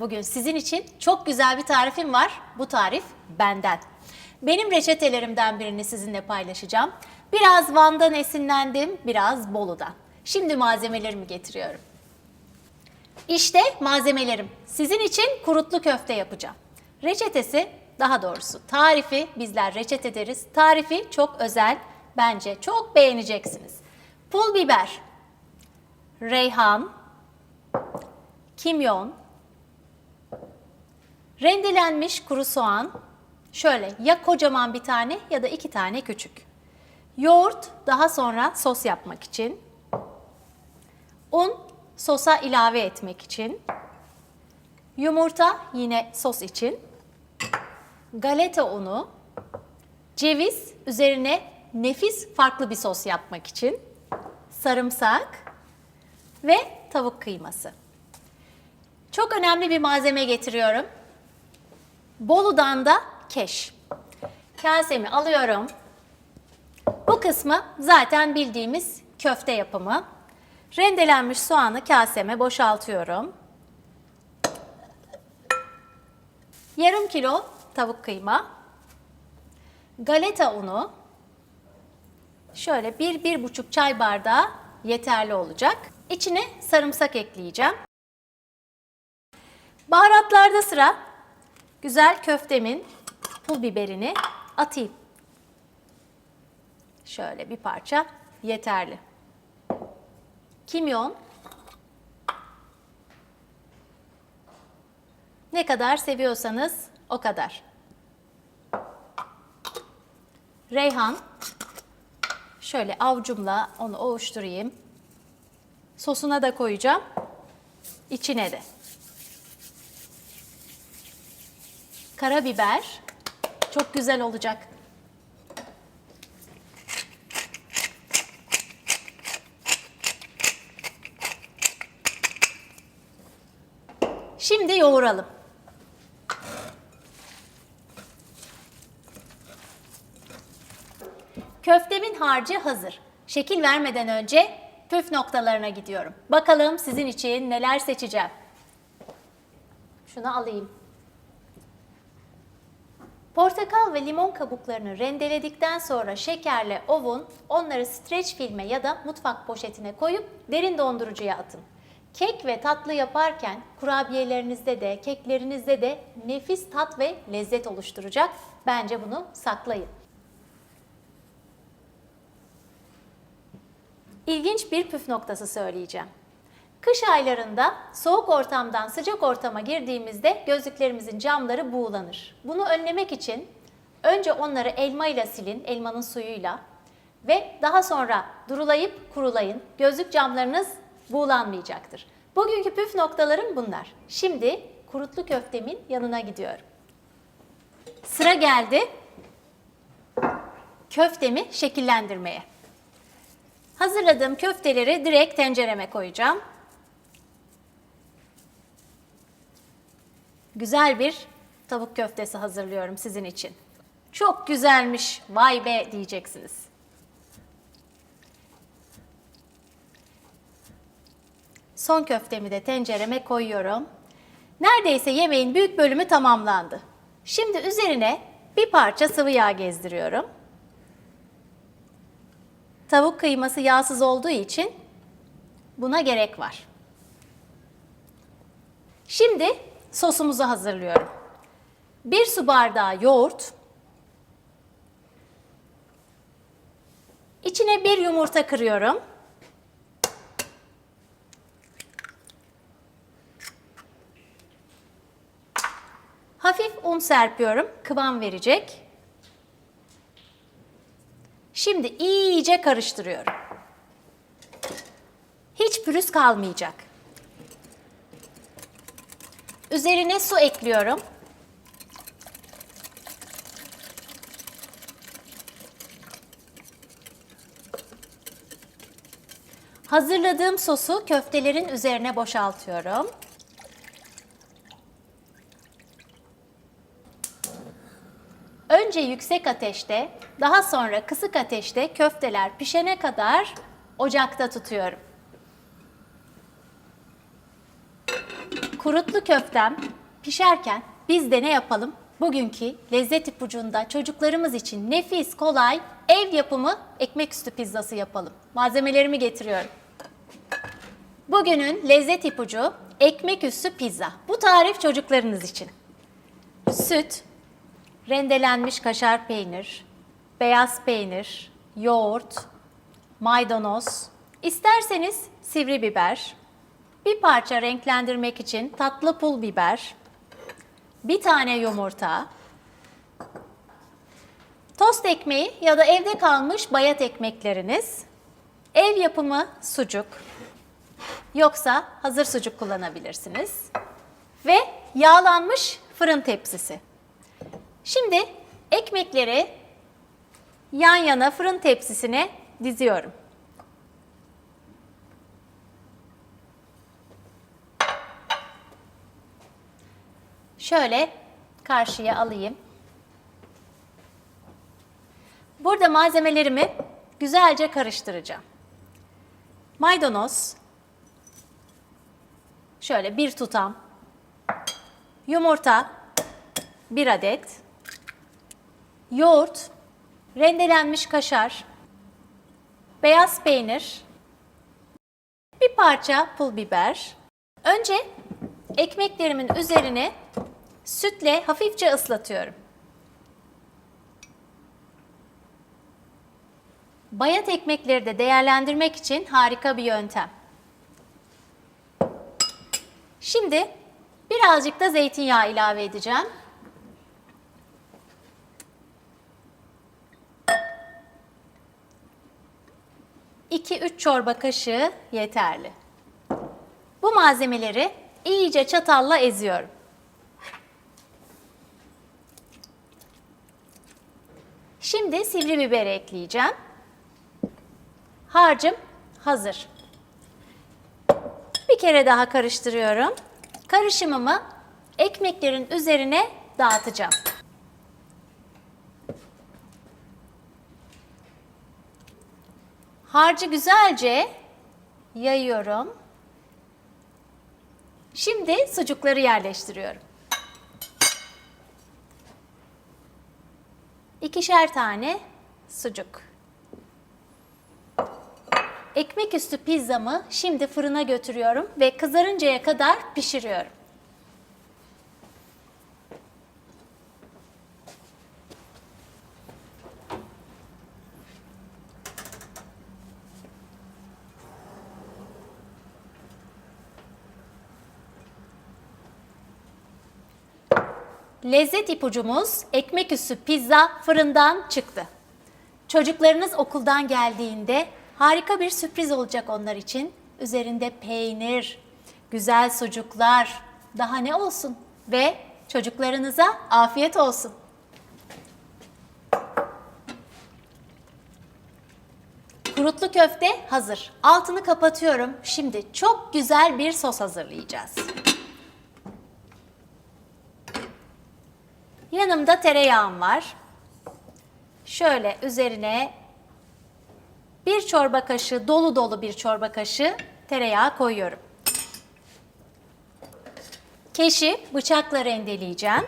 Bugün sizin için çok güzel bir tarifim var. Bu tarif benden. Benim reçetelerimden birini sizinle paylaşacağım. Biraz Van'dan esinlendim, biraz Bolu'dan. Şimdi malzemelerimi getiriyorum. İşte malzemelerim. Sizin için kurutlu köfte yapacağım. Reçetesi, daha doğrusu tarifi bizler reçete deriz. Tarifi çok özel. Bence çok beğeneceksiniz. Pul biber, reyhan, kimyon, rendelenmiş kuru soğan, şöyle ya kocaman bir tane ya da iki tane küçük. Yoğurt daha sonra sos yapmak için. Un sosa ilave etmek için. Yumurta yine sos için. Galeta unu. Ceviz üzerine nefis farklı bir sos yapmak için. Sarımsak ve tavuk kıyması. Çok önemli bir malzeme getiriyorum. Bolu'dan da keş. Kasemi alıyorum. Bu kısmı zaten bildiğimiz köfte yapımı. Rendelenmiş soğanı kaseme boşaltıyorum. Yarım kilo tavuk kıyma. Galeta unu. Şöyle bir, bir buçuk çay bardağı yeterli olacak. İçine sarımsak ekleyeceğim. Baharatlarda sıra güzel köftemin pul biberini atayım. Şöyle bir parça yeterli. Kimyon. Ne kadar seviyorsanız o kadar. Reyhan. Şöyle avucumla onu ovuşturayım. Sosuna da koyacağım. İçine de. Karabiber. Çok güzel olacak. Şimdi yoğuralım. Köftemin harcı hazır. Şekil vermeden önce püf noktalarına gidiyorum. Bakalım sizin için neler seçeceğim. Şunu alayım. Portakal ve limon kabuklarını rendeledikten sonra şekerle ovun, onları streç filme ya da mutfak poşetine koyup derin dondurucuya atın. Kek ve tatlı yaparken kurabiyelerinizde de, keklerinizde de nefis tat ve lezzet oluşturacak. Bence bunu saklayın. İlginç bir püf noktası söyleyeceğim. Kış aylarında soğuk ortamdan sıcak ortama girdiğimizde gözlüklerimizin camları buğulanır. Bunu önlemek için önce onları elma ile silin, elmanın suyuyla ve daha sonra durulayıp kurulayın. Gözlük camlarınız buğulanmayacaktır. Bugünkü püf noktalarım bunlar. Şimdi kurutlu köftemin yanına gidiyorum. Sıra geldi köftemi şekillendirmeye. Hazırladığım köfteleri direkt tencereme koyacağım. Güzel bir tavuk köftesi hazırlıyorum sizin için. Çok güzelmiş, vay be diyeceksiniz. Son köftemi de tencereme koyuyorum. Neredeyse yemeğin büyük bölümü tamamlandı. Şimdi üzerine bir parça sıvı yağ gezdiriyorum. Tavuk kıyması yağsız olduğu için buna gerek var. Şimdi sosumuzu hazırlıyorum. Bir su bardağı yoğurt, içine bir yumurta kırıyorum. Hafif un serpiyorum, kıvam verecek. Şimdi iyice karıştırıyorum. Hiç pürüz kalmayacak. Üzerine su ekliyorum. Hazırladığım sosu köftelerin üzerine boşaltıyorum. Önce yüksek ateşte, daha sonra kısık ateşte köfteler pişene kadar ocakta tutuyorum. Kurutlu köftem pişerken biz de ne yapalım? Bugünkü lezzet ipucunda çocuklarımız için nefis, kolay, ev yapımı ekmek üstü pizzası yapalım. Malzemelerimi getiriyorum. Bugünün lezzet ipucu ekmek üstü pizza. Bu tarif çocuklarınız için. Süt, rendelenmiş kaşar peynir, beyaz peynir, yoğurt, maydanoz, isterseniz sivri biber, bir parça renklendirmek için tatlı pul biber, bir tane yumurta, tost ekmeği ya da evde kalmış bayat ekmekleriniz, ev yapımı sucuk, yoksa hazır sucuk kullanabilirsiniz ve yağlanmış fırın tepsisi. Şimdi ekmekleri yan yana fırın tepsisine diziyorum. Şöyle karşıya alayım. Burada malzemelerimi güzelce karıştıracağım. Maydanoz, şöyle bir tutam, yumurta, bir adet, yoğurt, rendelenmiş kaşar, beyaz peynir, bir parça pul biber. Önce ekmeklerimin üzerine sütle hafifçe ıslatıyorum. Bayat ekmekleri de değerlendirmek için harika bir yöntem. Şimdi birazcık da zeytinyağı ilave edeceğim. İki üç çorba kaşığı yeterli. Bu malzemeleri iyice çatalla eziyorum. Şimdi sivri biber ekleyeceğim. Harcım hazır. Bir kere daha karıştırıyorum. Karışımımı ekmeklerin üzerine dağıtacağım. Harcı güzelce yayıyorum. Şimdi sucukları yerleştiriyorum. İkişer tane sucuk. Ekmek üstü pizzamı şimdi fırına götürüyorum ve kızarıncaya kadar pişiriyorum. Lezzet ipucumuz ekmek üstü pizza fırından çıktı. Çocuklarınız okuldan geldiğinde harika bir sürpriz olacak onlar için. Üzerinde peynir, güzel sucuklar, daha ne olsun ve çocuklarınıza afiyet olsun. Kurutlu köfte hazır. Altını kapatıyorum. Şimdi çok güzel bir sos hazırlayacağız. Yanımda tereyağım var. Şöyle üzerine bir çorba kaşığı, dolu dolu bir çorba kaşığı tereyağı koyuyorum. Keşi bıçakla rendeleyeceğim.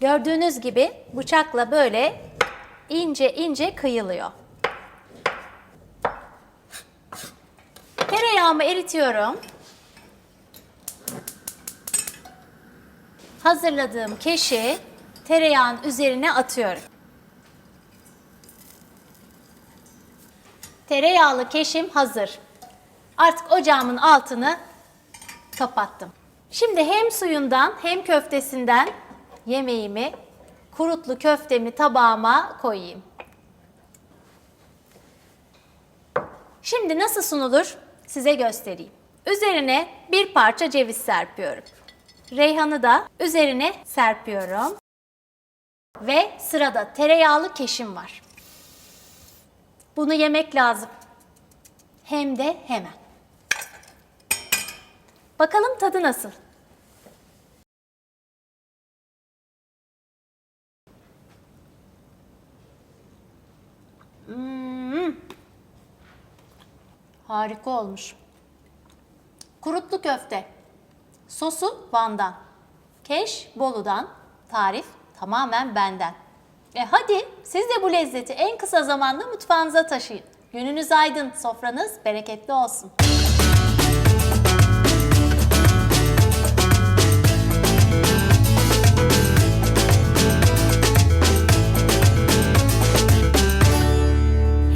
Gördüğünüz gibi bıçakla böyle ince ince kıyılıyor. Tereyağımı eritiyorum. Hazırladığım keşi tereyağın üzerine atıyorum. Tereyağlı keşim hazır. Artık ocağımın altını kapattım. Şimdi hem suyundan hem köftesinden yemeğimi, kurutlu köftemi tabağıma koyayım. Şimdi nasıl sunulur size göstereyim. Üzerine bir parça ceviz serpiyorum. Reyhanı da üzerine serpiyorum. Ve sırada tereyağlı keşim var. Bunu yemek lazım. Hem de hemen. Bakalım tadı nasıl? Harika olmuş. Kurutlu köfte. Sosu Van'dan. Keş Bolu'dan. Tarif tamamen benden. E hadi siz de bu lezzeti en kısa zamanda mutfağınıza taşıyın. Gününüz aydın, sofranız bereketli olsun.